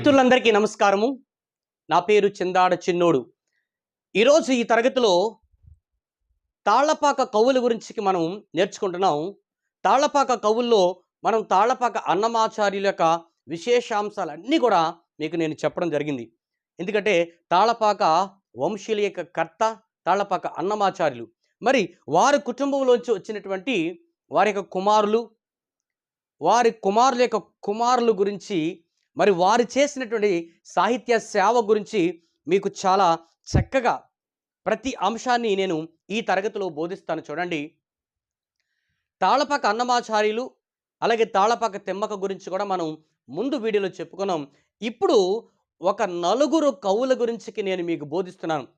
మిత్రులందరికీ నమస్కారము. నా పేరు చిందాడ చిన్నోడు. ఈరోజు ఈ తరగతిలో తాళ్ళపాక కవుల గురించి మనం నేర్చుకుంటున్నాం. తాళ్ళపాక కవుల్లో మనం తాళ్ళపాక అన్నమాచార్యుల యొక్క విశేషాంశాలన్నీ కూడా మీకు నేను చెప్పడం జరిగింది. ఎందుకంటే తాళ్ళపాక వంశీయుల యొక్క కర్త తాళ్ళపాక అన్నమాచార్యులు. మరి వారి కుటుంబంలోంచి వచ్చినటువంటి వారి యొక్క కుమారులు వారి కుమారుల యొక్క కుమారుల గురించి మరి వారు చేసినటువంటి సాహిత్య సేవ గురించి మీకు చాలా చక్కగా ప్రతి అంశాన్ని నేను ఈ తరగతిలో బోధిస్తాను చూడండి. తాళపాక అన్నమాచార్యులు అలాగే తాళపాక తెమ్మక గురించి కూడా మనం ముందు వీడియోలో చెప్పుకున్నాం. ఇప్పుడు ఒక నలుగురు కవుల గురించి నేను మీకు బోధిస్తున్నాను.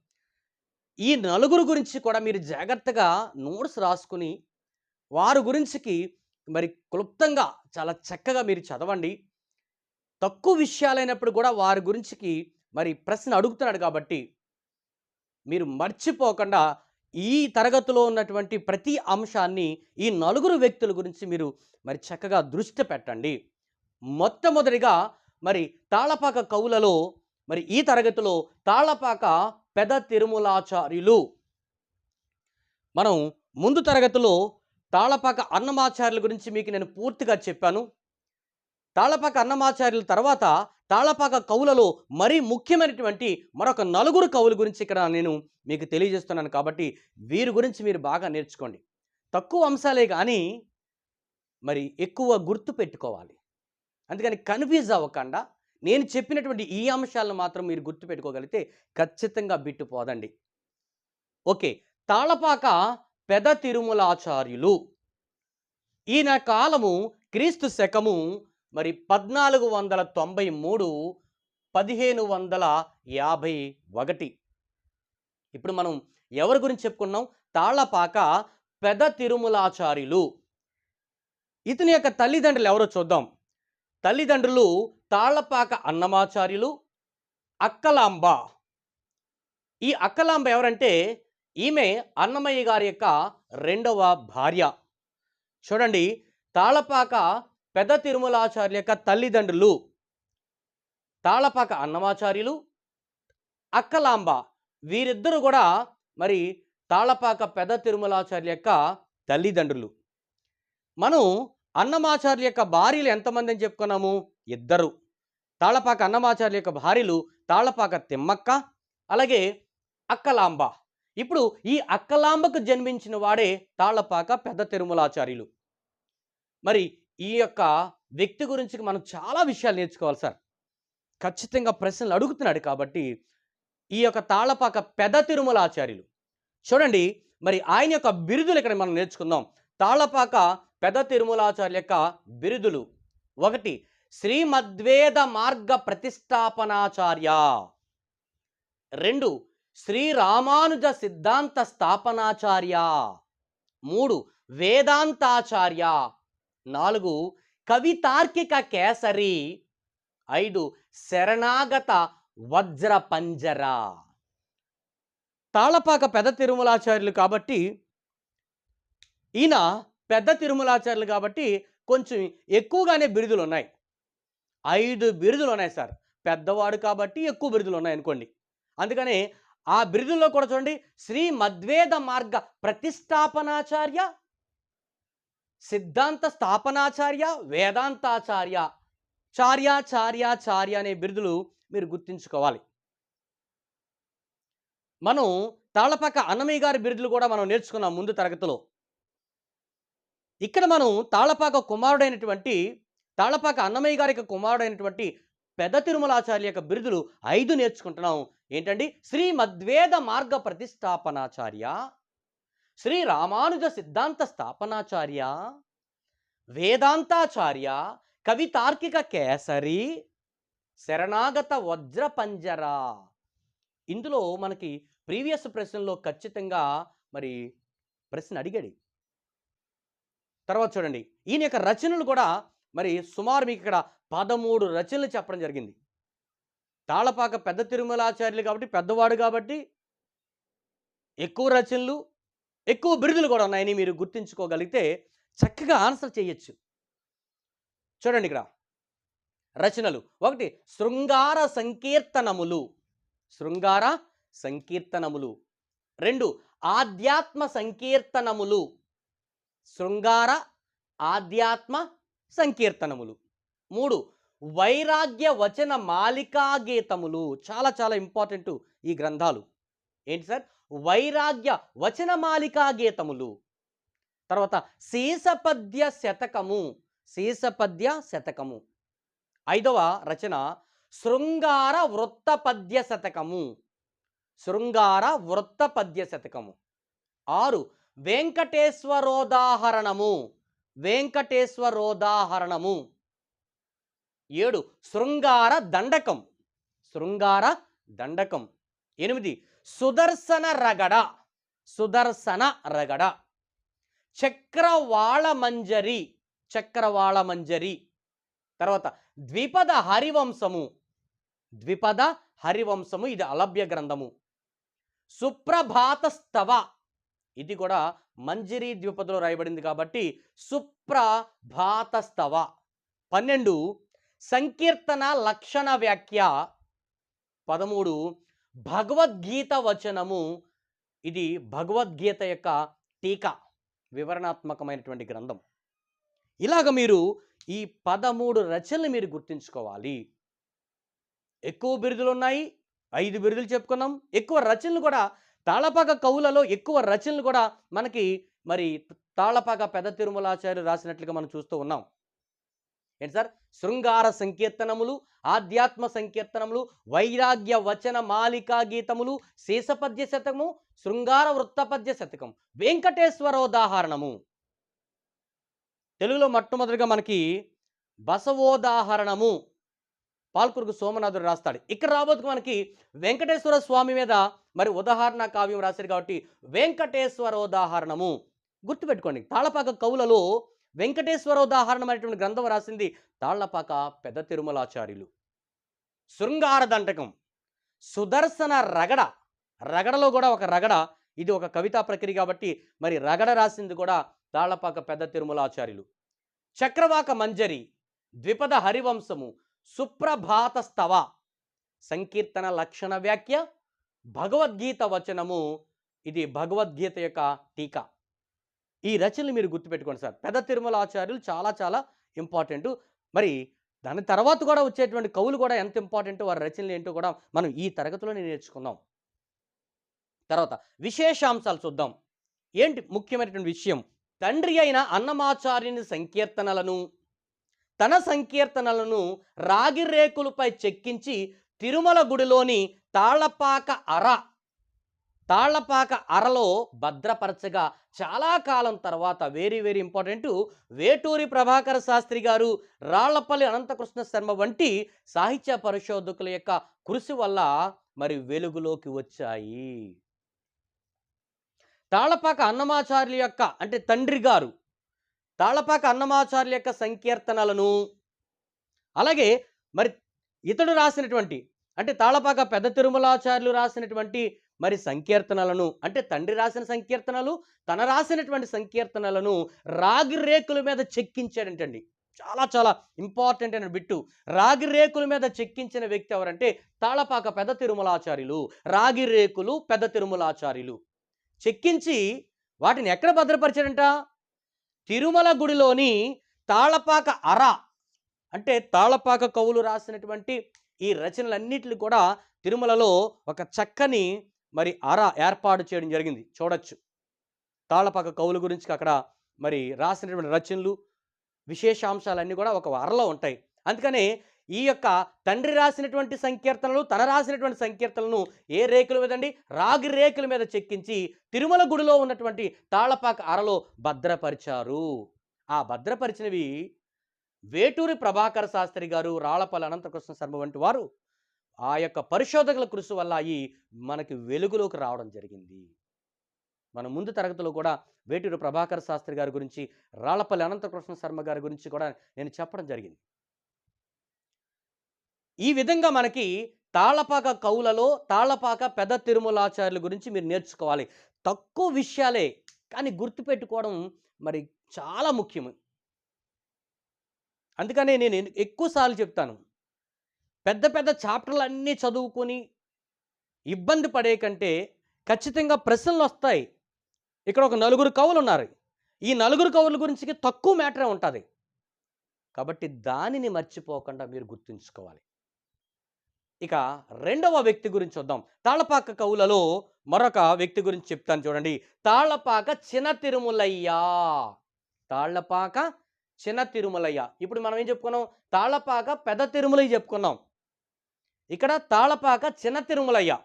ఈ నలుగురు గురించి కూడా మీరు జాగ్రత్తగా నోట్స్ రాసుకుని వారి గురించికి మరి క్లుప్తంగా చాలా చక్కగా మీరు చదవండి. తక్కువ విషయాలైనప్పుడు కూడా వారి గురించికి మరి ప్రశ్న అడుగుతున్నాడు కాబట్టి మీరు మర్చిపోకుండా ఈ తరగతిలో ఉన్నటువంటి ప్రతి అంశాన్ని ఈ నలుగురు వ్యక్తుల గురించి మీరు మరి చక్కగా దృష్టి పెట్టండి. మొట్టమొదటిగా మరి తాళపాక కవులలో మరి ఈ తరగతిలో తాళపాక పెద తిరుమలాచార్యులు. మనం ముందు తరగతిలో తాళపాక అన్నమాచార్యుల గురించి మీకు నేను పూర్తిగా చెప్పాను. తాళపాక అన్నమాచార్యుల తర్వాత తాళపాక కవులలో మరీ ముఖ్యమైనటువంటి మరొక నలుగురు కవుల గురించి ఇక్కడ నేను మీకు తెలియజేస్తున్నాను కాబట్టి వీరి గురించి మీరు బాగా నేర్చుకోండి. తక్కువ అంశాలే కానీ మరి ఎక్కువ గుర్తు పెట్టుకోవాలి. అందుకని కన్ఫ్యూజ్ అవ్వకుండా. నేను చెప్పినటువంటి ఈ అంశాలను మాత్రం మీరు గుర్తు పెట్టుకోగలిగితే ఖచ్చితంగా బిట్టుపోదండి ఓకే. తాళపాక పెద తిరుమలాచార్యులు. ఈయన కాలము క్రీస్తు శకము మరి పద్నాలుగు వందల తొంభై మూడు పదిహేను వందల యాభై ఒకటి. ఇప్పుడు మనం ఎవరి గురించి చెప్పుకున్నాం? తాళ్ళపాక పెద తిరుమలాచార్యులు. ఇతని యొక్క తల్లిదండ్రులు ఎవరో చూద్దాం. తల్లిదండ్రులు తాళ్ళపాక అన్నమాచార్యులు అక్కలాంబ. ఈ అక్కలాంబ ఎవరంటే ఈమె అన్నమయ్య గారి యొక్క రెండవ భార్య. చూడండి తాళపాక పెద్ద తిరుమలాచార్య యొక్క తల్లిదండ్రులు తాళపాక అన్నమాచార్యులు అక్కలాంబ వీరిద్దరూ కూడా మరి తాళపాక పెద్ద తిరుమలాచార్య యొక్క తల్లిదండ్రులు. మనం అన్నమాచార్య యొక్క భార్యలు ఎంతమంది అని చెప్పుకున్నాము? ఇద్దరు. తాళపాక అన్నమాచార్య యొక్క భార్యలు తాళపాక తిమ్మక్క అలాగే అక్కలాంబ. ఇప్పుడు ఈ అక్కలాంబకు జన్మించిన వాడే తాళపాక పెద్ద తిరుమలాచార్యులు. మరి ఈ యొక్క వ్యక్తి గురించి మనం చాలా విషయాలు నేర్చుకోవాలి సార్. ఖచ్చితంగా ప్రశ్నలు అడుగుతున్నాడు కాబట్టి ఈ యొక్క తాళపాక పెద తిరుమలాచార్యులు చూడండి మరి ఆయన యొక్క బిరుదులు ఇక్కడ మనం నేర్చుకుందాం. తాళపాక పెద తిరుమలాచార్య యొక్క బిరుదులు. ఒకటి శ్రీమద్వేద మార్గ ప్రతిష్టాపనాచార్య. రెండు శ్రీ రామానుజ సిద్ధాంత స్థాపనాచార్య. మూడు వేదాంతాచార్య. నాలుగు కవితార్కిక కేసరి. ఐదు శరణాగత వజ్ర పంజర తాళపాక పెద్ద తిరుమలాచార్యులు కాబట్టి ఈయన పెద్ద తిరుమలాచార్యులు కాబట్టి కొంచెం ఎక్కువగానే బిరుదులు ఉన్నాయి. ఐదు బిరుదులు ఉన్నాయి సార్. పెద్దవాడు కాబట్టి ఎక్కువ బిరుదులు ఉన్నాయి అనుకోండి. అందుకని ఆ బిరుదుల్లో కూడా చూడండి శ్రీ మద్వేద మార్గ ప్రతిష్టాపనాచార్య సిద్ధాంత స్థాపనాచార్య వేదాంతాచార్య చార్య చార్య చార్య అనే బిరుదులు మీరు గుర్తుంచుకోవాలి. మనం తాళపాక అన్నమయ్య గారి బిరుదులు కూడా మనం నేర్చుకున్నాం ముందు తరగతిలో. ఇక్కడ మనం తాళపాక కుమారుడైనటువంటి తాళపాక అన్నమయ్య గారి యొక్క కుమారుడైనటువంటి పెద్ద తిరుమలాచార్య యొక్క బిరుదులు ఐదు నేర్చుకుంటున్నాం. ఏంటండి? శ్రీ మద్వేద మార్గ ప్రతిష్టాపనాచార్య శ్రీ రామానుజ సిద్ధాంత స్థాపనాచార్య వేదాంతాచార్య కవితార్కిక కేసరి శరణాగత వజ్ర పంజర ఇందులో మనకి ప్రీవియస్ ప్రశ్నలో ఖచ్చితంగా మరి ప్రశ్న అడిగాడు. తర్వాత చూడండి. ఈయన యొక్క రచనలు కూడా మరి సుమారు మీకు ఇక్కడ పదమూడు రచనలు చెప్పడం జరిగింది. తాళపాక పెద్ద తిరుమలాచార్యులు కాబట్టి పెద్దవాడు కాబట్టి ఎక్కువ రచనలు ఎక్కువ బిరుదులు కూడా ఉన్నాయని మీరు గుర్తుంచుకోగలిగితే చక్కగా ఆన్సర్ చేయొచ్చు. చూడండి ఇక్కడ. రచనలు. ఒకటి శృంగార సంకీర్తనములు. శృంగార సంకీర్తనములు. రెండు ఆధ్యాత్మ సంకీర్తనములు. శృంగార ఆధ్యాత్మ సంకీర్తనములు. మూడు వైరాగ్య వచన మాలికా గీతములు చాలా చాలా ఇంపార్టెంట్ ఈ గ్రంథాలు. ఏంటి సార్? వైరాగ్య వచన మాలికా గీతములు. తర్వాత శీసపద్య శతకము శీసపద్య శతకము. ఐదవ రచన శృంగార వృత్త పద్య శతకము. శృంగార వృత్తపద్య శతకము. ఆరు వెంకటేశ్వరోదాహరణము వెంకటేశ్వరోదాహరణము. ఏడు శృంగార దండకం శృంగార దండకం. ఎనిమిది సుదర్శన రగడ సుదర్శన రగడ. చక్రవాళ మంజరి చక్రవాళ మంజరి తర్వాత ద్విపద హరివంశము ద్విపద హరివంశము ఇది అలభ్య గ్రంథము. సుప్రభాత స్తవ ఇది కూడా మంజరి ద్విపదలో రాయబడింది కాబట్టి సుప్రభాత స్తవ పన్నెండు సంకీర్తన లక్షణ వ్యాఖ్య. పదమూడు భగవద్గీత వచనము ఇది భగవద్గీత యొక్క టీకా వివరణాత్మకమైనటువంటి గ్రంథం. ఇలాగ మీరు ఈ పదమూడు రచనలు మీరు గుర్తుంచుకోవాలి. ఎక్కువ బిరుదులు ఉన్నాయి ఐదు బిరుదులు చెప్పుకున్నాం. ఎక్కువ రచనలు కూడా తాళపాక కవులలో ఎక్కువ రచనలు కూడా మనకి మరి తాళపాక పెద్ద తిరుమలాచార్యులు రాసినట్లుగా మనం చూస్తూ ఉన్నాం. ఏంటి సార్? శృంగార సంకీర్తనములు ఆధ్యాత్మ సంకీర్తనములు వైరాగ్య వచన మాలికా గీతములు శేషపద్య శతకము శృంగార వృత్తపద్య శతకం. వెంకటేశ్వరోదాహరణము. తెలుగులో మొట్టమొదటిగా మనకి బసవోదాహరణము. పాల్కురుకు సోమనాథుడు రాస్తాడు. ఇక్కడ రాబోతుకు మనకి వెంకటేశ్వర స్వామి మీద మరి ఉదాహరణ కావ్యం రాశారు కాబట్టి వెంకటేశ్వరోదాహరణము. గుర్తుపెట్టుకోండి. తాళపాక కవులలో వెంకటేశ్వరోదాహరణం అనేటువంటి గ్రంథం రాసింది తాళ్ళపాక పెద్ద తిరుమలాచార్యులు. శృంగార దంటకం సుదర్శన రగడ రగడలో కూడా ఒక రగడ ఇది ఒక కవితా ప్రక్రియ కాబట్టి మరి రగడ రాసింది కూడా తాళ్ళపాక పెద్ద తిరుమలాచార్యులు. చక్రవాక మంజరి ద్విపద హరివంశము సుప్రభాత స్తవ సంకీర్తన లక్షణ వ్యాఖ్య భగవద్గీత వచనము ఇది భగవద్గీత యొక్క టీకా. ఈ రచనలు మీరు గుర్తుపెట్టుకోండి సార్. పెద్ద తిరుమల ఆచార్యులు చాలా చాలా ఇంపార్టెంట్. మరి దాని తర్వాత కూడా వచ్చేటువంటి కవులు కూడా ఎంత ఇంపార్టెంట్ వారి రచనలు ఏంటో కూడా మనం ఈ తరగతిలోనే నేర్చుకుందాం. తర్వాత విశేషాంశాలు చూద్దాం. ఏంటి ముఖ్యమైనటువంటి విషయం? తండ్రి అయిన అన్నమాచార్యుని సంకీర్తనలను తన సంకీర్తనలను రాగి రేకులపై చెక్కించి తిరుమల గుడిలోని తాళపాక అర తాళ్ళపాక అరలో భద్రపరచగా చాలా కాలం తర్వాత very very important Veturi Prabhakara Sastri garu Rallapalli Anantakrishna Sharma వంటి సాహిత్య పరిశోధకుల యొక్క కృషి వల్ల మరి వెలుగులోకి వచ్చాయి. తాళపాక అన్నమాచార్యుల యొక్క అంటే తండ్రి గారు తాళపాక అన్నమాచార్యుల యొక్క సంకీర్తనలను అలాగే మరి ఇతడు రాసినటువంటి అంటే తాళపాక పెద్ద తిరుమలాచార్యులు రాసినటువంటి మరి సంకీర్తనలను అంటే తండ్రి రాసిన సంకీర్తనలు తన రాసినటువంటి సంకీర్తనలను రాగి రేకుల మీద చెక్కించాడంటండి. చాలా చాలా ఇంపార్టెంట్ అయిన బిట్టు. రాగి రేకుల మీద చెక్కించిన వ్యక్తి ఎవరంటే తాళపాక పెద్ద తిరుమలాచార్యులు రాగి రేకులు పెద్ద తిరుమలాచార్యులు. చెక్కించి వాటిని ఎక్కడ భద్రపరిచాడంట? తిరుమల గుడిలోని తాళపాక అర అంటే తాళపాక కవులు రాసినటువంటి ఈ రచనలన్నిటిని కూడా తిరుమలలో ఒక చక్కని మరి అర ఏర్పాటు చేయడం జరిగింది. చూడొచ్చు. తాళపాక కవుల గురించి అక్కడ మరి రాసినటువంటి రచనలు విశేషాంశాలన్నీ కూడా ఒక అరలో ఉంటాయి. అందుకనే ఈ యొక్క తండ్రి రాసినటువంటి సంకీర్తనలు తన రాసినటువంటి సంకీర్తనలను ఏ రేకుల మీద అండి రాగి రేకుల మీద చెక్కించి తిరుమల గుడిలో ఉన్నటువంటి తాళపాక అరలో భద్రపరిచారు. ఆ భద్రపరిచినవి వేటూరి ప్రభాకర శాస్త్రి గారు రాళ్ళపల్లి అనంతకృష్ణ శర్మ వంటి వారు ఆ యొక్క పరిశోధకుల కృషి వల్ల అయి మనకి వెలుగులోకి రావడం జరిగింది. మన ముందు తరగతిలో కూడా వేటూరు ప్రభాకర శాస్త్రి గారి గురించి రాళ్ళపల్లి అనంతకృష్ణ శర్మ గారి గురించి కూడా నేను చెప్పడం జరిగింది. ఈ విధంగా మనకి తాళపాక కవులలో తాళపాక పెద్ద తిరుమలాచార్యుల గురించి మీరు నేర్చుకోవాలి. తక్కువ విషయాలే కానీ గుర్తుపెట్టుకోవడం మరి చాలా ముఖ్యం అందుకనే నేను ఎక్కువసార్లు చెప్తాను. పెద్ద పెద్ద చాప్టర్లు అన్నీ చదువుకొని ఇబ్బంది పడే కంటే ఖచ్చితంగా ప్రశ్నలు వస్తాయి. ఇక్కడ ఒక నలుగురు కవులు ఉన్నారు. ఈ నలుగురు కవుల గురించి తక్కువ మ్యాటరే ఉంటుంది. కాబట్టి దానిని మర్చిపోకుండా మీరు గుర్తుంచుకోవాలి. ఇక రెండవ వ్యక్తి గురించి చూద్దాం. తాళపాక కవులలో మరొక వ్యక్తి గురించి చెప్తాను చూడండి. తాళ్ళపాక చిన తిరుమలయ్య తాళ్ళపాక చిన్న తిరుమలయ్య ఇప్పుడు మనం ఏం చెప్పుకున్నాం? తాళ్ళపాక పెద్ద తిరుమలయ్య చెప్పుకున్నాం. ఇక్కడ తాళపాక చిన్న తిరుమలయ్య.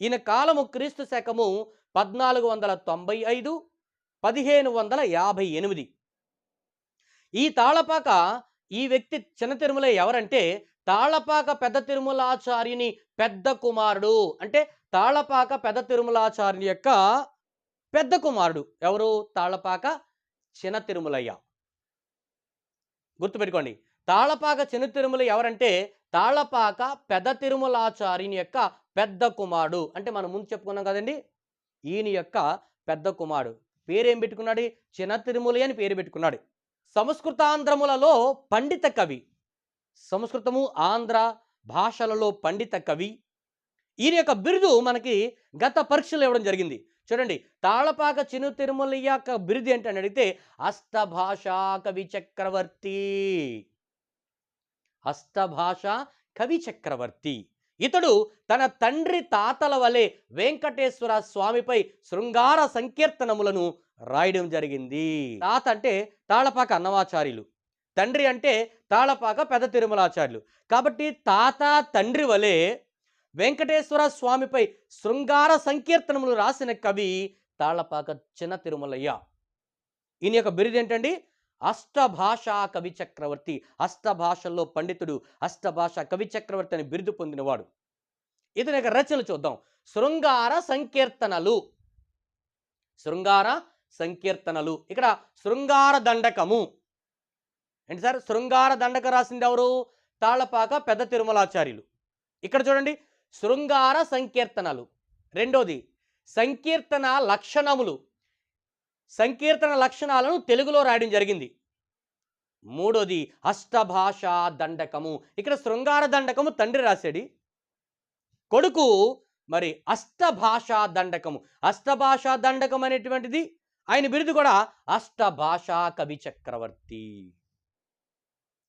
ఈయన కాలము క్రీస్తు శకము పద్నాలుగు వందల తొంభై ఐదు పదిహేను వందల యాభై ఎనిమిది. ఈ తాళపాక ఈ వ్యక్తి చిన్న తిరుమల ఎవరంటే తాళపాక పెద్ద తిరుమలాచార్యుని పెద్ద కుమారుడు. అంటే తాళపాక పెద్ద తిరుమలాచార్యుని యొక్క పెద్ద కుమారుడు. ఎవరు? తాళపాక చిన్న తిరుమలయ్య. గుర్తుపెట్టుకోండి. తాళపాక చిన్న తిరుమల ఎవరంటే తాళపాక పెద్ద తిరుమలాచార్యుని యొక్క పెద్ద కుమారుడు. అంటే మనం ముందు చెప్పుకున్నాం కదండి? ఈయన యొక్క పెద్ద కుమారుడు. పేరేం పెట్టుకున్నాడు? చిన్న తిరుమల అని పేరు పెట్టుకున్నాడు. సంస్కృతాంధ్రములలో పండిత కవి. సంస్కృతము ఆంధ్ర భాషలలో పండిత కవి. ఈయన యొక్క బిరుదు మనకి గత పరీక్షలు ఇవ్వడం జరిగింది. చూడండి తాళపాక చిను తిరుమల యొక్క బిరుదు ఏంటని అడిగితే అష్టభాషా కవి చక్రవర్తి. అష్టభాష కవి చక్రవర్తి. ఇతడు తన తండ్రి తాతల వలె వెంకటేశ్వర స్వామిపై శృంగార సంకీర్తనములను రాయడం జరిగింది. తాత అంటే తాళపాక అన్నమాచార్యులు తండ్రి అంటే తాళపాక పెద్ద తిరుమలాచార్యులు. కాబట్టి తాత తండ్రి వలె వెంకటేశ్వర స్వామిపై శృంగార సంకీర్తనములు రాసిన కవి తాళపాక చిన్న తిరుమలయ్య. ఈయన యొక్క బిరుదు ఏంటండి అష్టభాషా కవి చక్రవర్తి అష్టభాషల్లో పండితుడు అష్టభాష కవి చక్రవర్తి అని బిరుదు పొందినవాడు. ఇతని యొక్క రచనలు చూద్దాం. శృంగార సంకీర్తనలు. శృంగార సంకీర్తనలు. ఇక్కడ శృంగార దండకము. ఏంటి సార్? శృంగార దండక రాసింది ఎవరు? తాళపాక పెద్ద తిరుమలాచార్యులు. ఇక్కడ చూడండి. శృంగార సంకీర్తనలు. రెండోది సంకీర్తన లక్షణములు. సంకీర్తన లక్షణాలను తెలుగులో రాయడం జరిగింది. మూడోది అష్టభాషా దండకము. ఇక్కడ శృంగార దండకము తండ్రి రాశాడు. కొడుకు మరి అష్టభాషా దండకము. అష్టభాషా దండకం అనేటువంటిది ఆయన బిరుదు కూడా అష్టభాషా కవి చక్రవర్తి.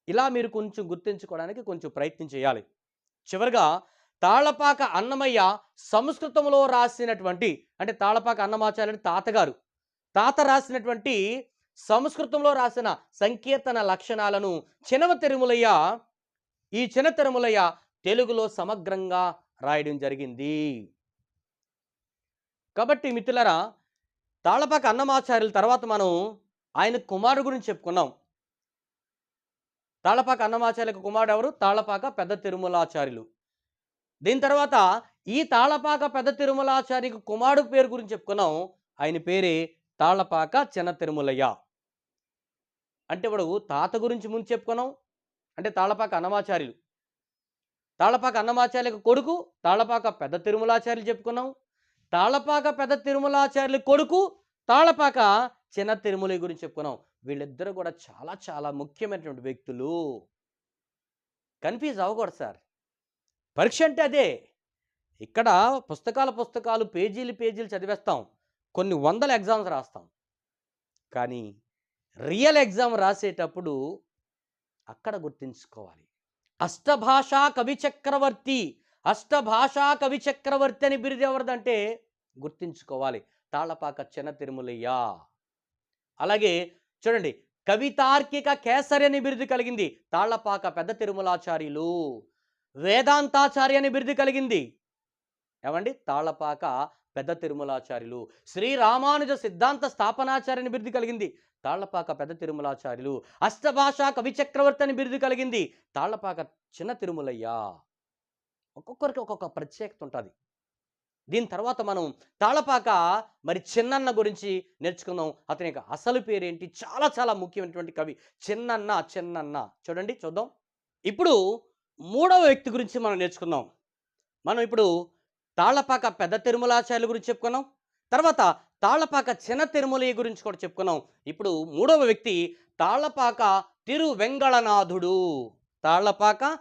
ఇలా మీరు కొంచెం గుర్తించుకోవడానికి కొంచెం ప్రయత్నం చేయాలి. చివరిగా తాళపాక అన్నమయ్య సంస్కృతంలో రాసినటువంటి అంటే తాళపాక అన్నమాచార్యుడి తాతగారు తాత రాసినటువంటి సంస్కృతంలో రాసిన సంకీర్తన లక్షణాలను చినవ తెరుములయ్య ఈ చిన్న తెరుములయ్య తెలుగులో సమగ్రంగా రాయడం జరిగింది. కాబట్టి మిత్రులరా తాళపాక అన్నమాచార్యుల తర్వాత మనం ఆయన కుమారుడు గురించి చెప్పుకున్నాం. తాళపాక అన్నమాచార్యులకు కుమారుడు ఎవరు? తాళపాక పెద్ద తిరుమలాచార్యులు. దీని తర్వాత ఈ తాళపాక పెద్ద తిరుమలాచార్యకు కుమారుడు పేరు గురించి చెప్పుకున్నాం. ఆయన పేరే తాళపాక చిన్న తిరుమలయ్య. అంటే ఇప్పుడు తాత గురించి ముందు చెప్పుకున్నాం. అంటే తాళపాక అన్నమాచార్యులు. తాళపాక అన్నమాచార్యులకు కొడుకు తాళపాక పెద్ద తిరుమలాచార్యులు చెప్పుకున్నాం. తాళపాక పెద్ద తిరుమలాచార్యుల కొడుకు తాళపాక చిన్న తిరుమల గురించి చెప్పుకున్నాం. వీళ్ళిద్దరూ కూడా చాలా చాలా ముఖ్యమైనటువంటి వ్యక్తులు. కన్ఫ్యూజ్ అవ్వకూడదు సార్. పరీక్ష అంటే అదే. ఇక్కడ పుస్తకాల పుస్తకాలు పేజీలు పేజీలు చదివేస్తాం. కొన్ని వందల ఎగ్జామ్స్ రాస్తాం. కానీ రియల్ ఎగ్జామ్ రాసేటప్పుడు అక్కడ గుర్తుంచుకోవాలి. అష్టభాషా కవి చక్రవర్తి అష్టభాషా కవి చక్రవర్తి అని బిరుదు ఎవరిదంటే గుర్తుంచుకోవాలి. తాళపాక చిన్న తిరుమలయ్య. అలాగే చూడండి కవితార్కిక కేసరి అని బిరుదు కలిగింది తాళ్ళపాక పెద్ద తిరుమలాచార్యులు. వేదాంతాచార్య అని బిరుదు కలిగింది. ఏమండి? తాళ్ళపాక పెద్ద తిరుమలాచార్యులు. శ్రీ రామానుజ సిద్ధాంత స్థాపనాచార్యని బిరుదు కలిగింది. తాళ్ళపాక పెద్ద తిరుమలాచార్యులు. అష్టభాషా కవిచక్రవర్తి అని బిరుదు కలిగింది. తాళ్ళపాక చిన్న తిరుమలయ్య. ఒక్కొక్కరికి ఒక్కొక్క ప్రత్యేకత ఉంటుంది. దీని తర్వాత మనం తాళపాక మరి చిన్నన్న గురించి నేర్చుకుందాం. అతని యొక్క అసలు పేరేంటి? చాలా చాలా ముఖ్యమైనటువంటి కవి. చిన్నన్న చిన్నన్న. చూడండి చూద్దాం. ఇప్పుడు మూడవ వ్యక్తి గురించి మనం నేర్చుకుందాం. మనం ఇప్పుడు తాళ్ళపాక పెద్ద తిరుమలాచార్యుల గురించి చెప్పుకున్నాం. తర్వాత తాళ్ళపాక చిన్న తిరుమలయ్య గురించి కూడా చెప్పుకున్నాం. ఇప్పుడు మూడవ వ్యక్తి తాళ్ళపాక తిరువెంగళనాథుడు. తాళ్ళపాక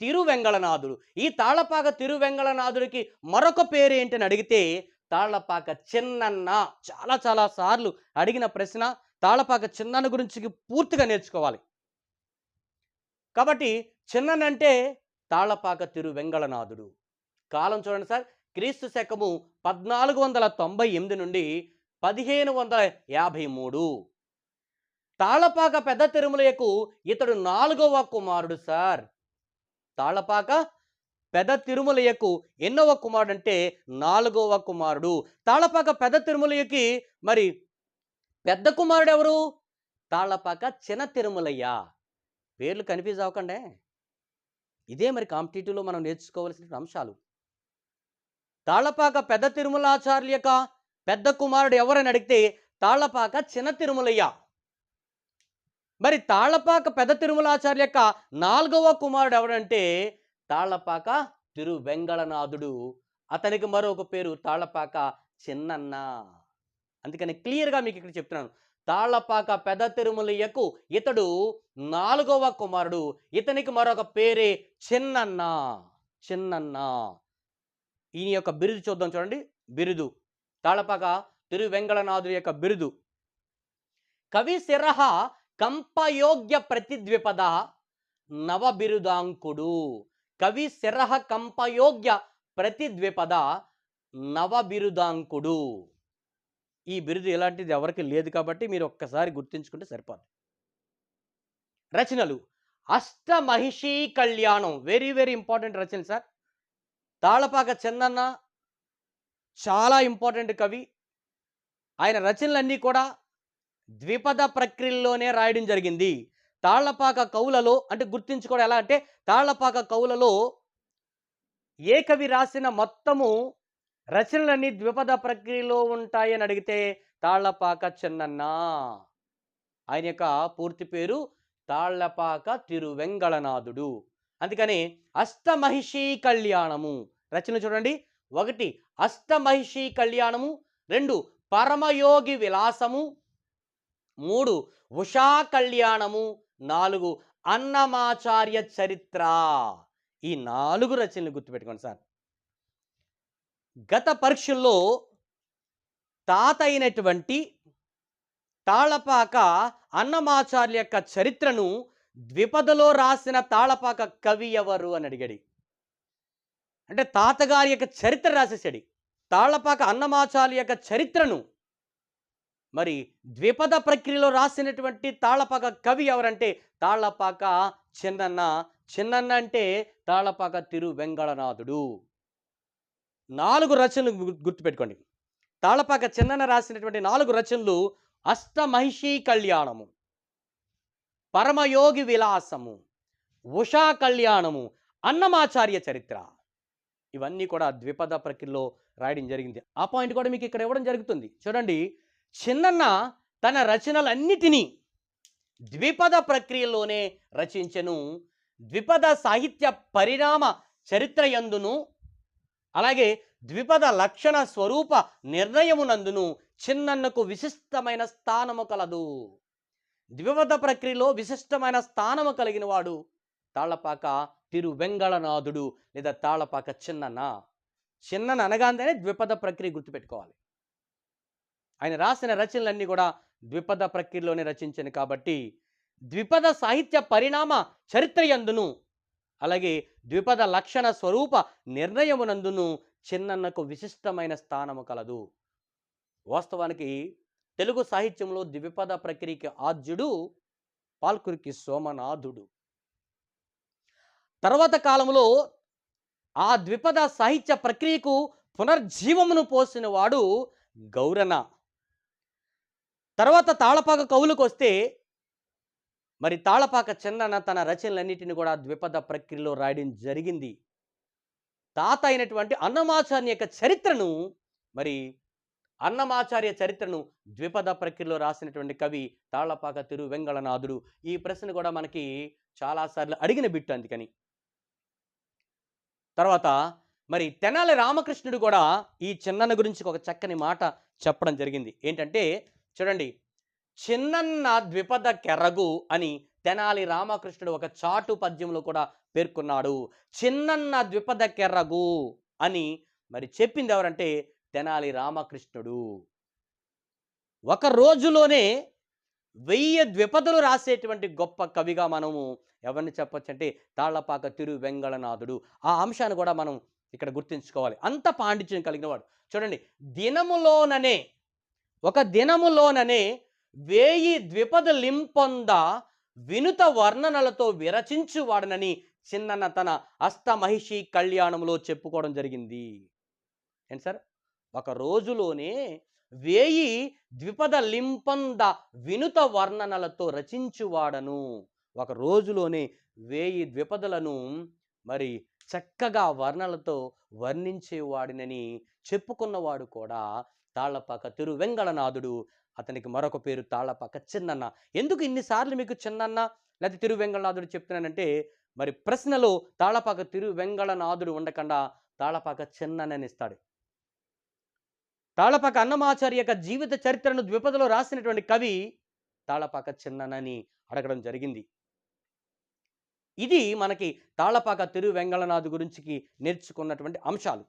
తిరువెంగళనాథుడు. ఈ తాళ్ళపాక తిరువెంగళనాథుడికి మరొక పేరు ఏంటని అడిగితే తాళ్ళపాక చిన్నన్న. చాలా చాలా సార్లు అడిగిన ప్రశ్న తాళ్ళపాక చిన్నన్న గురించి పూర్తిగా నేర్చుకోవాలి. కాబట్టి చిన్ననంటే తాళ్ళపాక తిరువెంగళనాథుడు. కాలం చూడండి సార్. క్రీస్తు శకము పద్నాలుగు వందల తొంభై ఎనిమిది నుండి పదిహేను వందల యాభై మూడు. తాళపాక పెద్ద తిరుమలయకు ఇతడు నాలుగవ కుమారుడు సార్. తాళపాక పెద్ద తిరుమలయకు ఎన్నవ కుమారుడు అంటే నాలుగవ కుమారుడు. తాళపాక పెద్ద తిరుమలయ్యకి మరి పెద్ద కుమారుడు ఎవరు? తాళపాక చిన్న తిరుమలయ్య. పేర్లు కన్ఫ్యూజ్ అవ్వకండే. ఇదే మరి కాంపిటేటివ్లో మనం నేర్చుకోవాల్సిన అంశాలు. తాళపాక పెద్ద తిరుమలాచార్యుల యొక్క పెద్ద కుమారుడు ఎవరని అడిగితే తాళ్ళపాక చిన్న తిరుమలయ్య. మరి తాళ్ళపాక పెద్ద తిరుమలాచార్య యొక్క నాలుగవ కుమారుడు ఎవరంటే తాళ్ళపాక తిరు వెంగళనాథుడు అతనికి మరొక పేరు తాళ్ళపాక చిన్నన్న. అందుకని క్లియర్గా మీకు ఇక్కడ చెప్తున్నాను. తాళ్ళపాక పెద్ద తిరుమలయ్యకు ఇతడు నాలుగవ కుమారుడు. ఇతనికి మరొక పేరే చిన్నన్న. చిన్నన్న. ఈయన యొక్క బిరుదు చూద్దాం చూడండి. బిరుదు. తాళపాక తిరు వెంగళనాథుడి యొక్క బిరుదు. కవి శిరహ కంపయోగ్య ప్రతిద్విపద నవ బిరుదాంకుడు కవి శిరహ కంపయోగ్య ప్రతిద్విపద నవ బిరుదాంకుడు ఈ బిరుదు ఎలాంటిది ఎవరికి లేదు కాబట్టి మీరు ఒక్కసారి గుర్తించుకుంటే సరిపోదు రచనలు. Ashtamahishi Kalyanam. Very very important రచన సార్. తాళపాక చందన్న చాలా ఇంపార్టెంట్ కవి. ఆయన రచనలన్నీ కూడా ద్విపద ప్రక్రియలోనే రాయడం జరిగింది. తాళ్ళపాక కవులలో అంటే గుర్తించుకోవడం ఎలా అంటే తాళ్ళపాక కవులలో ఏ కవి రాసిన మొత్తము రచనలన్నీ ద్విపద ప్రక్రియలో ఉంటాయని అడిగితే తాళ్ళపాక చెన్నన్న ఆయన యొక్క పూర్తి పేరు తాళ్ళపాక తిరువెంగళనాథుడు. అందుకని అష్టమహిషీ కళ్యాణము. రచన చూడండి. ఒకటి అష్టమహిషి కళ్యాణము. రెండు పరమయోగి విలాసము. మూడు ఉషా కళ్యాణము. నాలుగు అన్నమాచార్య చరిత్ర. ఈ నాలుగు రచనలు గుర్తుపెట్టుకోండి సార్. గత పరీక్షల్లో తాత అయినటువంటి తాళపాక అన్నమాచార్య యొక్క చరిత్రను ద్విపదలో రాసిన తాళపాక కవి ఎవరు అని అడిగాడు. అంటే తాతగారి యొక్క చరిత్ర రాసేసాడు తాళ్ళపాక అన్నమాచార్య యొక్క చరిత్రను మరి ద్విపద ప్రక్రియలో రాసినటువంటి తాళ్ళపాక కవి ఎవరంటే తాళ్ళపాక చిన్నన్న. చిన్నన్న అంటే తాళ్ళపాక తిరు వెంగళనాథుడు. నాలుగు రచనలు గుర్తుపెట్టుకోండి. తాళ్ళపాక చిన్నన్న రాసినటువంటి నాలుగు రచనలు అష్టమహిషి కళ్యాణము పరమయోగి విలాసము ఉషా కళ్యాణము అన్నమాచార్య చరిత్ర. ఇవన్నీ కూడా ద్విపద ప్రక్రియలో రాయడం జరిగింది. ఆ పాయింట్ కూడా మీకు ఇక్కడ ఇవ్వడం జరుగుతుంది. చూడండి చిన్నన్న తన రచనలన్నిటినీ ద్విపద ప్రక్రియలోనే రచించెను. ద్విపద సాహిత్య పరిణామ చరిత్ర యందును అలాగే ద్విపద లక్షణ స్వరూప నిర్ణయమునందును చిన్నన్నకు విశిష్టమైన స్థానము కలదు. ద్విపద ప్రక్రియలో విశిష్టమైన స్థానము కలిగిన వాడు తాళపాక తిరు వెంగళనాథుడు లేదా తాళపాక చిన్నన్న. చిన్నన అనగానే ద్విపద ప్రక్రియ గుర్తుపెట్టుకోవాలి. ఆయన రాసిన రచనలన్నీ కూడా ద్విపద ప్రక్రియలోనే రచించాను కాబట్టి ద్విపద సాహిత్య పరిణామ చరిత్ర యందును అలాగే ద్విపద లక్షణ స్వరూప నిర్ణయమునందును చిన్నన్నకు విశిష్టమైన స్థానము కలదు. వాస్తవానికి తెలుగు సాహిత్యంలో ద్విపద ప్రక్రియకి ఆద్యుడు పాల్కురికి సోమనాథుడు. తర్వాత కాలంలో ఆ ద్విపద సాహిత్య ప్రక్రియకు పునర్జీవమును పోసిన వాడు గౌరన. తర్వాత తాళపాక కవులకు వస్తే మరి తాళపాక చందన తన రచనలన్నిటిని కూడా ద్విపద ప్రక్రియలో రాయడం జరిగింది. తాత అయినటువంటి అన్నమాచార్య యొక్క చరిత్రను మరి అన్నమాచార్య చరిత్రను ద్విపద ప్రక్రియలో రాసినటువంటి కవి తాళపాక తిరు వెంగళనాథుడు ఈ ప్రశ్న కూడా మనకి చాలాసార్లు అడిగిన బిట్టు అందుకని. తర్వాత మరి తెనాలి రామకృష్ణుడు కూడా ఈ చిన్నన్న గురించి ఒక చక్కని మాట చెప్పడం జరిగింది. ఏంటంటే చూడండి చిన్నన్న ద్విపద కెరగు అని తెనాలి రామకృష్ణుడు ఒక చాటు పద్యంలో కూడా పేర్కొన్నాడు. చిన్నన్న ద్విపద కెర్రగు అని మరి చెప్పింది ఎవరంటే తెనాలి రామకృష్ణుడు. ఒక రోజులోనే వెయ్యి ద్విపదలు రాసేటువంటి గొప్ప కవిగా మనము ఎవరిని చెప్పొచ్చు అంటే తాళ్ళపాక తిరు వెంగళనాథుడు ఆ అంశాన్ని కూడా మనం ఇక్కడ గుర్తుంచుకోవాలి. అంత పాండిత్యం కలిగిన వాడు. చూడండి దినములోననే ఒక దినములోననే వేయి ద్విపద లింపొంద వినుత వర్ణనలతో విరచించువాడనని చిన్నన్న తన అస్తమహిషి కళ్యాణంలో చెప్పుకోవడం జరిగింది. ఏంటి సార్? ఒక రోజులోనే వేయి ద్విపద లింపంద వినుత వర్ణనలతో రచించువాడను. ఒక రోజులోనే వేయి ద్విపదలను మరి చక్కగా వర్ణలతో వర్ణించేవాడినని చెప్పుకున్నవాడు కూడా తాళ్ళపాక తిరువెంగళనాథుడు. అతనికి మరొక పేరు తాళ్ళపాక చిన్నన్న. ఎందుకు ఇన్నిసార్లు మీకు చిన్నన్న? లేకపోతే తిరువెంగళనాథుడు చెప్తున్నానంటే మరి ప్రశ్నలో తాళపాక తిరువెంగళనాథుడు ఉండకుండా తాళపాక చిన్ననని ఇస్తాడు. తాళపాక అన్నమాచార్య యొక్క జీవిత చరిత్రను ద్విపదలో రాసినటువంటి కవి తాళపాక చిన్ననని అడగడం జరిగింది. ఇది మనకి తాళపాక తిరు వెంగళనాథ్ గురించికి నేర్చుకున్నటువంటి అంశాలు.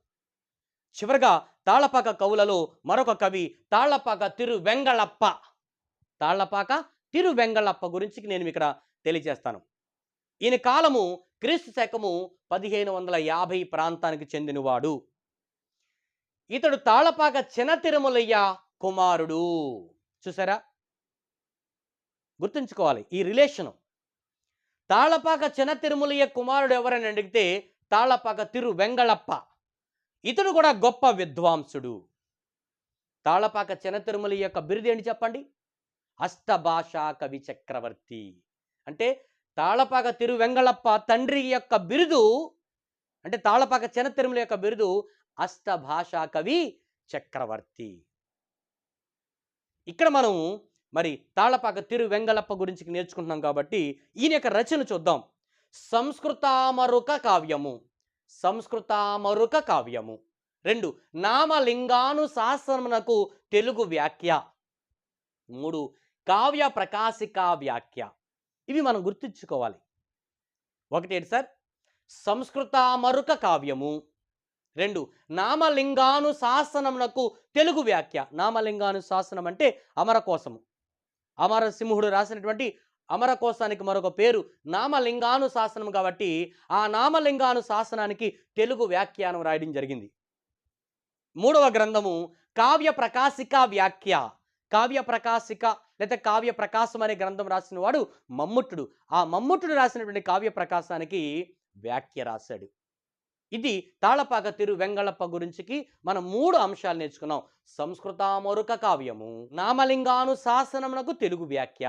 చివరగా తాళపాక కవులలో మరొక కవి తాళ్ళపాక తిరు వెంగళప్ప. తాళ్ళపాక తిరు వెంగళప్ప గురించి నేను ఇక్కడ తెలియజేస్తాను. ఈయన కాలము క్రీస్తు శకము పదిహేను వందల యాభై ప్రాంతానికి చెందినవాడు. ఇతడు తాళపాక చిన తిరుమలయ్య కుమారుడు. చూసారా? గుర్తుంచుకోవాలి ఈ రిలేషను. తాళపాక చిన్న తిరుమలయ్య కుమారుడు ఎవరని అడిగితే తాళపాక తిరు వెంగళప్ప. ఇతడు కూడా గొప్ప విద్వాంసుడు. తాళపాక చిన్న తిరుమలయ్య యొక్క బిరుది ఏంటి చెప్పండి? అష్టభాషా కవి చక్రవర్తి అంటే తాళపాక తిరు వెంగళప్ప తండ్రి యొక్క బిరుదు అంటే తాళపాక చిన్న తిరుమల యొక్క బిరుదు అష్టభాషా కవి చక్రవర్తి ఇక్కడ మనం మరి తాళపాక తిరు వెంగళప్ప గురించి నేర్చుకుంటున్నాం కాబట్టి ఈయన యొక్క రచన చూద్దాం. సంస్కృతామరుక కావ్యము. సంస్కృతామరుక కావ్యము. రెండు నామలింగానుశాసనమునకు తెలుగు వ్యాఖ్య. మూడు కావ్య ప్రకాశిక వ్యాఖ్య. ఇవి మనం గుర్తుంచుకోవాలి. ఒకటి ఏంటి సార్? సంస్కృతామరుక కావ్యము. రెండు నామలింగానుశాసనమునకు తెలుగు వ్యాఖ్య. నామలింగానుశాసనం అంటే అంటే అమరకోశము అమరసింహుడు రాసినటువంటి అమరకోశానికి మరొక పేరు నామలింగానుశాసనం కాబట్టి ఆ నామలింగానుశాసనానికి తెలుగు వ్యాఖ్యానం రాయడం జరిగింది. మూడవ గ్రంథము కావ్య ప్రకాశిక వ్యాఖ్య. కావ్య ప్రకాశిక లేదా కావ్య ప్రకాశం అనే గ్రంథం రాసిన వాడు మమ్ముట్టుడు. ఆ మమ్ముట్టుడు రాసినటువంటి కావ్య ప్రకాశానికి వ్యాఖ్య రాశాడు. ఇది తాళపాక తిరు వెంగళప్ప గురించికి మనం మూడు అంశాలు నేర్చుకున్నాం. సంస్కృతామరుక కావ్యము నామలింగానుశాసనమునకు తెలుగు వ్యాఖ్య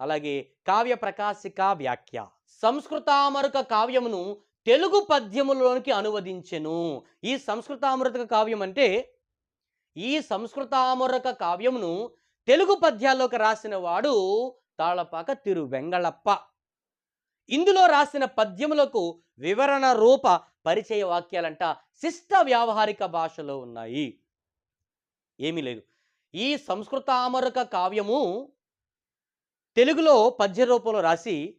అలాగే కావ్య ప్రకాశిక వ్యాఖ్య. సంస్కృతామరుక కావ్యమును తెలుగు పద్యములోనికి అనువదించెను. ఈ సంస్కృతామృత కావ్యం అంటే ఈ సంస్కృతామరుక కావ్యమును తెలుగు పద్యాల్లోకి రాసిన వాడు తాళపాక తిరు వెంగళప్ప. ఇందులో రాసిన పద్యములకు వివరణ రూప పరిచయ వాక్యాలంట శిష్ట వ్యావహారిక భాషలో ఉన్నాయి. ఏమీ లేదు. ఈ సంస్కృతామరుక కావ్యము తెలుగులో పద్య రూపంలో రాసి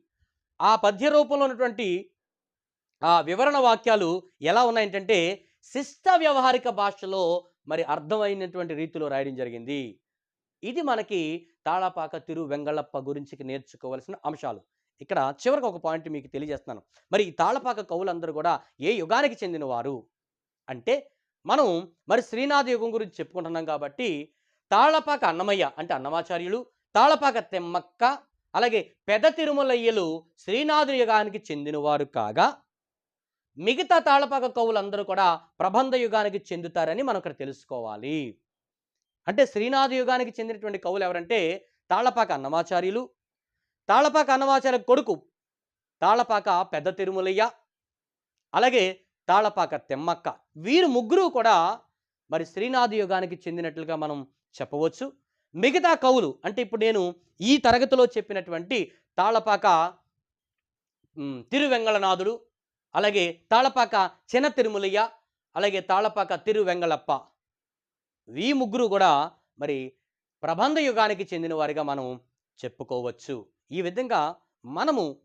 ఆ పద్య రూపంలో ఉన్నటువంటి ఆ వివరణ వాక్యాలు ఎలా ఉన్నాయంటే శిష్ట వ్యవహారిక భాషలో మరి అర్థమైనటువంటి రీతిలో రాయడం జరిగింది. ఇది మనకి తాళపాక తిరు వెంగళప్ప గురించి నేర్చుకోవలసిన అంశాలు. ఇక్కడ చివరికి ఒక పాయింట్ మీకు తెలియజేస్తున్నాను. మరి ఈ తాళపాక కవులందరూ కూడా ఏ యుగానికి చెందినవారు? అంటే మనం మరి శ్రీనాథ యుగం గురించి చెప్పుకుంటున్నాం కాబట్టి తాళపాక అన్నమయ్య అంటే అన్నమాచార్యులు తాళపాక తెమ్మక్క అలాగే పెద తిరుమలయ్యలు శ్రీనాథు యుగానికి చెందినవారు కాగా మిగతా తాళపాక కవులందరూ కూడా ప్రబంధ యుగానికి చెందుతారని మనం ఇక్కడ తెలుసుకోవాలి. అంటే శ్రీనాథ యుగానికి చెందినటువంటి కవులు ఎవరంటే తాళపాక అన్నమాచార్యులు తాళపాక అన్నమాచార్య కొడుకు. తాళపాక పెద్ద తిరుమలయ్య. అలాగే తాళపాక తెమ్మక్క. వీరు ముగ్గురు కూడా మరి శ్రీనాథ యుగానికి చెందినట్లుగా మనం చెప్పవచ్చు. మిగతా కవులు అంటే ఇప్పుడు నేను ఈ తరగతిలో చెప్పినటువంటి తాళపాక తిరువెంగళనాథుడు అలాగే తాళపాక చిన్న తిరుమలయ్య అలాగే తాళపాక తిరువెంగళప్ప. ఈ ముగ్గురు కూడా మరి ప్రబంధ యుగానికి చెందిన వారిగా మనం చెప్పుకోవచ్చు. ఈ విధంగా మనము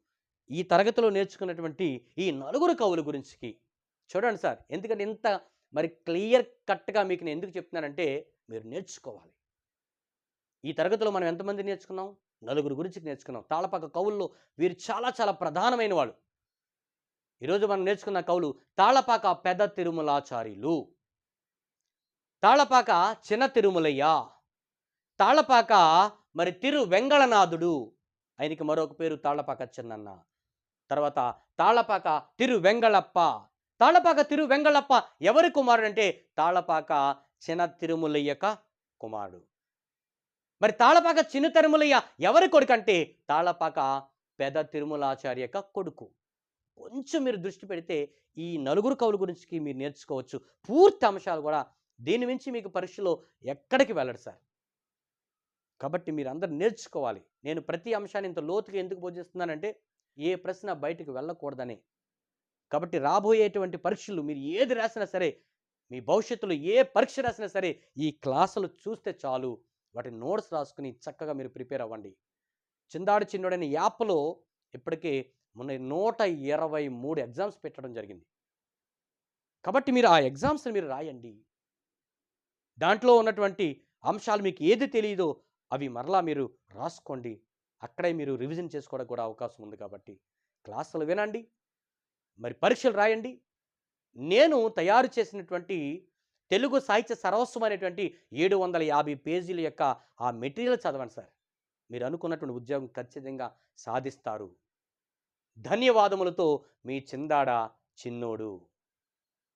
ఈ తరగతిలో నేర్చుకున్నటువంటి ఈ నలుగురు కవుల గురించి చూడండి సార్ ఎందుకంటే ఇంత మరి క్లియర్ కట్గా మీకు నేను ఎందుకు చెప్తున్నానంటే మీరు నేర్చుకోవాలి. ఈ తరగతిలో మనం ఎంతమంది నేర్చుకున్నాం? నలుగురు గురించి నేర్చుకున్నాం. తాళపాక కవుల్లో వీరు చాలా చాలా ప్రధానమైన వాళ్ళు. ఈరోజు మనం నేర్చుకున్న కవులు తాళపాక పెద్ద తిరుమలాచార్యులు తాళపాక చిన్న తిరుమలయ్య. తాళపాక మరి తిరు వెంగళనాథుడు. ఆయనకి మరొక పేరు తాళపాక చిన్నన్న తర్వాత తాళపాక తిరు వెంగళప్ప తాళపాక తిరు వెంగళప్ప ఎవరి కుమారుడు అంటే తాళపాక చిన్న తిరుములయ్యక కుమారుడు. మరి తాళపాక చిన్న తిరుమలయ్య ఎవరి కొడుకు అంటే తాళపాక పెద తిరుమలాచార్యక కొడుకు. కొంచెం మీరు దృష్టి పెడితే ఈ నలుగురు కవుల గురించి మీరు నేర్చుకోవచ్చు. పూర్తి అంశాలు కూడా దీని నుంచి మీకు పరీక్షలో ఎక్కడికి వెళ్ళడు సార్. కాబట్టి మీరు అందరు నేర్చుకోవాలి. నేను ప్రతి అంశాన్ని ఇంత లోతుగా ఎందుకు బోధిస్తున్నానంటే ఏ ప్రశ్న బయటకు వెళ్ళకూడదని. కాబట్టి రాబోయేటువంటి పరీక్షలు మీరు ఏది రాసినా సరే మీ భవిష్యత్తులో ఏ పరీక్ష రాసినా సరే ఈ క్లాసులు చూస్తే చాలు. వాటి నోట్స్ రాసుకుని చక్కగా మీరు ప్రిపేర్ అవ్వండి. చిందాడు చిన్నోడని యాప్లో ఇప్పటికే మొన్న నూట ఇరవై మూడు ఎగ్జామ్స్ పెట్టడం జరిగింది. కాబట్టి మీరు ఆ ఎగ్జామ్స్ని మీరు రాయండి. దాంట్లో ఉన్నటువంటి అంశాలు మీకు ఏది తెలియదో అవి మరలా మీరు రాసుకోండి. అక్కడే మీరు రివిజన్ చేసుకోవడానికి కూడా అవకాశం ఉంది కాబట్టి క్లాసులు వినండి. మరి పరీక్షలు రాయండి. నేను తయారు చేసినటువంటి తెలుగు సాహిత్య సర్వస్వం అనేటువంటి ఏడు వందల యాభై పేజీల యొక్క ఆ మెటీరియల్ చదవండి సార్. మీరు అనుకున్నటువంటి ఉద్యోగం ఖచ్చితంగా సాధిస్తారు. ధన్యవాదములతో మీ చిందాడ చిన్నోడు.